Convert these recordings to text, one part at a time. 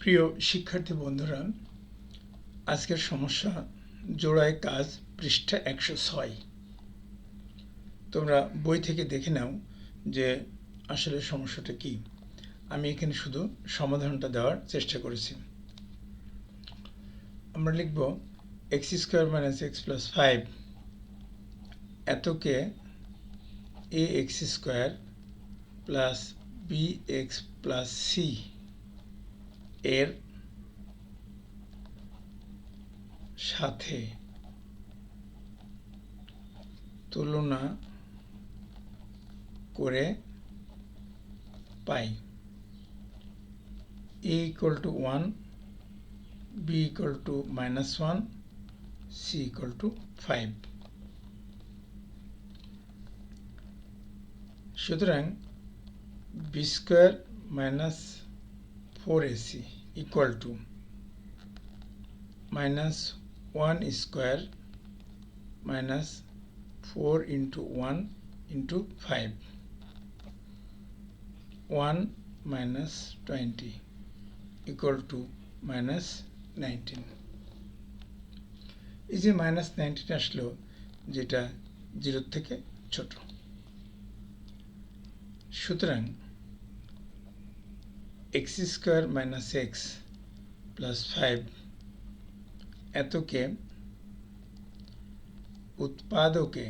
প্রিয় শিক্ষার্থী বন্ধুরা, আজকের সমস্যা, জোড়ায় কাজ পৃষ্ঠা একশো ছয়। তোমরা বই থেকে দেখে নাও যে আসলে সমস্যাটা কি। আমি এখানে শুধু সমাধানটা দেওয়ার চেষ্টা করেছি। আমরা লিখব x square minus x plus five এতকে a x square plus b x plus c. এর সাথে তুলনা করে পাই। A equal to one b equal to minus one c equal to five সুতরাং b square minus four ac equal to minus one square minus four into one into five one minus twenty equal to minus nineteen এই যে minus nineteen আসলো যেটা জিরোর থেকে ছোট? সুতরাং x square minus x plus five এতকে উৎপাদকে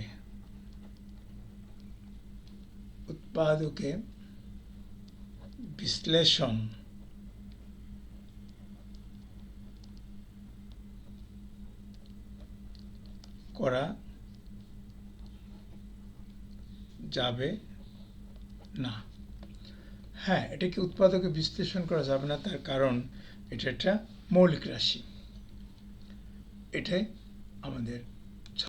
উৎপাদকে বিশ্লেষণ করা যাবে না। হ্যাঁ এটা কি উৎপাদকে বিশ্লেষণ করা যাবে না, তার কারণ এটা একটা মৌলিক রাশি। এটাই আমাদের